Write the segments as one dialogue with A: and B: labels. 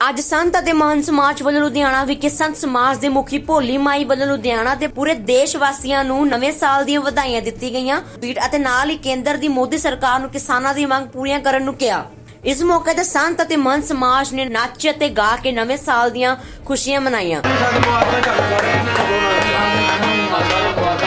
A: ਅੱਜ ਸੰਤ ਅਤੇ ਮਹੰਤ ਸਮਾਜ ਵੱਲੋਂ ਲੁਧਿਆਣਾ ਵਿਖੇ ਸੰਤ ਸਮਾਜ ਦੇ ਮੁਖੀ ਭੋਲੀ ਮਾਈ ਵੱਲੋਂ ਲੁਧਿਆਣਾ ਤੇ ਪੂਰੇ ਦੇਸ਼ ਵਾਸੀਆਂ ਨੂੰ ਨਵੇਂ ਸਾਲ ਦੀਆਂ ਵਧਾਈਆਂ ਦਿੱਤੀ ਗਈਆਂ। ਪੀੜ ਅਤੇ ਨਾਲ ਹੀ ਕੇਂਦਰ ਦੀ ਮੋਦੀ ਸਰਕਾਰ ਨੂੰ ਕਿਸਾਨਾਂ ਦੀ ਮੰਗ ਪੂਰੀਆਂ ਕਰਨ ਨੂੰ ਕਿਹਾ। ਇਸ ਮੌਕੇ ਤੇ ਸੰਤ ਅਤੇ ਮਹੰਤ ਸਮਾਜ ਨੇ ਨੱਚ ਅਤੇ ਗਾ ਕੇ ਨਵੇਂ ਸਾਲ ਦੀਆਂ ਖੁਸ਼ੀਆਂ ਮਨਾਈਆਂ।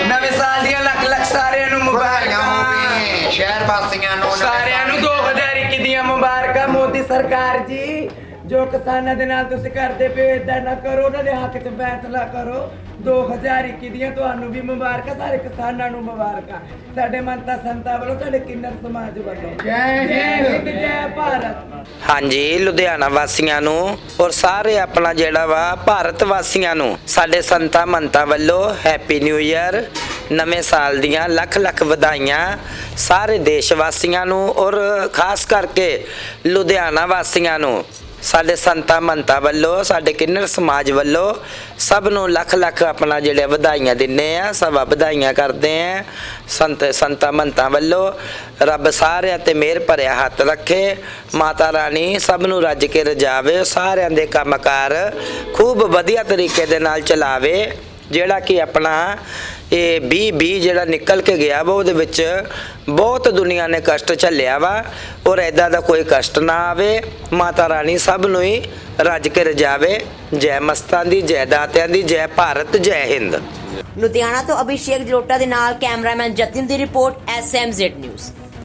B: ਨਵੇਂ ਸਾਲ ਦੀਆਂ ਲੱਖ ਲੱਖ ਸਾਰਿਆਂ ਨੂੰ
C: ਵਧਾਈਆਂ
B: ਮੁਬਾਰਕਾਂ
C: ਹੋਵੇ ਸ਼ਹਿਰ ਵਾਸੀਆਂ ਨੂੰ
B: ਸਾਰਿਆਂ ਨੂੰ
C: ਸਾਲ
B: 2021 ਦੀਆਂ ਮੁਬਾਰਕਾਂ ਮੋਦੀ ਸਰਕਾਰ ਜੀ। ਜੋ ਕਿਸਾਨਾਂ ਦੇ ਨਾਲ ਤੁਸੀਂ ਕਰਦੇ ਪਏ ਇਦਾਂ ਨਾ ਕਰੋ ਉਹਨਾਂ ਦੇ ਹੱਕ 'ਚ ਫੈਸਲਾ ਕਰੋ। 2021 ਦੀਆਂ ਤੁਹਾਨੂੰ ਵੀ ਮੁਬਾਰਕਾਂ ਸਾਰੇ ਕਿਸਾਨਾਂ ਨੂੰ ਮੁਬਾਰਕਾਂ। ਸਾਡੇ ਮੰਤਾ ਸੰਤਾਂ ਵੱਲੋਂ ਸਾਡੇ ਕਿੰਨਰ ਸਮਾਜ ਵੱਲੋਂ। ਜੈ
C: ਹਿੰਦ।
B: ਹਿੰਦ ਜੈ ਭਾਰਤ।
D: ਹਾਂਜੀ ਲੁਧਿਆਣਾ ਵਾਸੀਆਂ ਨੂੰ ਔਰ ਸਾਰੇ ਆਪਣਾ ਜਿਹੜਾ ਵਾ ਭਾਰਤ ਵਾਸੀਆਂ ਨੂੰ ਸਾਡੇ ਸੰਤਾਂ ਮੰਤਾਂ ਵੱਲੋਂ ਹੈਪੀ ਨਿਊ ਇਅਰ ਨਵੇਂ ਸਾਲ ਦੀਆਂ ਲੱਖ ਲੱਖ ਵਧਾਈਆਂ ਸਾਰੇ ਦੇਸ਼ ਵਾਸੀਆਂ ਨੂੰ ਔਰ ਖਾਸ ਕਰਕੇ ਲੁਧਿਆਣਾ ਵਾਸੀਆਂ ਨੂੰ। ਸਾਡੇ ਸੰਤਾਂ ਮੰਤਾਂ ਵੱਲੋਂ, ਸਾਡੇ ਕਿੰਨਰ ਸਮਾਜ ਵੱਲੋਂ ਸਭ ਨੂੰ ਲੱਖ ਲੱਖ ਆਪਣਾ ਜਿਹੜੇ ਵਧਾਈਆਂ ਦਿੰਨੇ ਆ, ਸਭ ਵਧਾਈਆਂ ਕਰਦੇ ਆ। ਸੰਤ, ਸੰਤਾਂ ਮੰਤਾਂ ਵੱਲੋਂ ਰੱਬ ਸਾਰਿਆਂ ਤੇ ਮਿਹਰ ਭਰਿਆ ਹੱਥ ਰੱਖੇ, ਮਾਤਾ ਰਾਣੀ ਸਭ ਨੂੰ ਰੱਜ ਕੇ ਰਜਾਵੇ, ਸਾਰਿਆਂ ਦੇ ਕੰਮਕਾਰ ਖੂਬ ਵਧੀਆ ਤਰੀਕੇ ਦੇ ਨਾਲ ਚਲਾਵੇ। ਜਿਹੜਾ ਕਿ ਆਪਣਾ ਇਹ 2020 ਜਿਹੜਾ ਨਿਕਲ ਕੇ ਗਿਆ ਵਾ, ਉਹਦੇ ਵਿੱਚ ਬਹੁਤ ਦੁਨੀਆ ਨੇ ਕਸ਼ਟ ਝੱਲਿਆ ਵਾ, ਔਰ ਐਦਾਂ ਦਾ ਕੋਈ ਕਸ਼ਟ ਨਾ ਆਵੇ, ਮਾਤਾ ਰਾਣੀ ਸਭ ਨੂੰ ਹੀ ਰੱਜ ਕੇ ਰਜਾਵੇ। ਜੈ ਮਸਤਾਂ ਦੀ, ਜੈ ਦਾਤਿਆਂ ਦੀ, ਜੈ ਭਾਰਤ, ਜੈ ਹਿੰਦ।
A: ਲੁਧਿਆਣਾ ਤੋਂ ਅਭਿਸ਼ੇਕ ਜਲੋਟਾ ਦੇ ਨਾਲ ਕੈਮਰਾਮੈਨ ਜਤਿਨ ਦੀ ਰਿਪੋਰਟ ਐਸਐਮਜ਼ੈਡ ਨਿਊਜ਼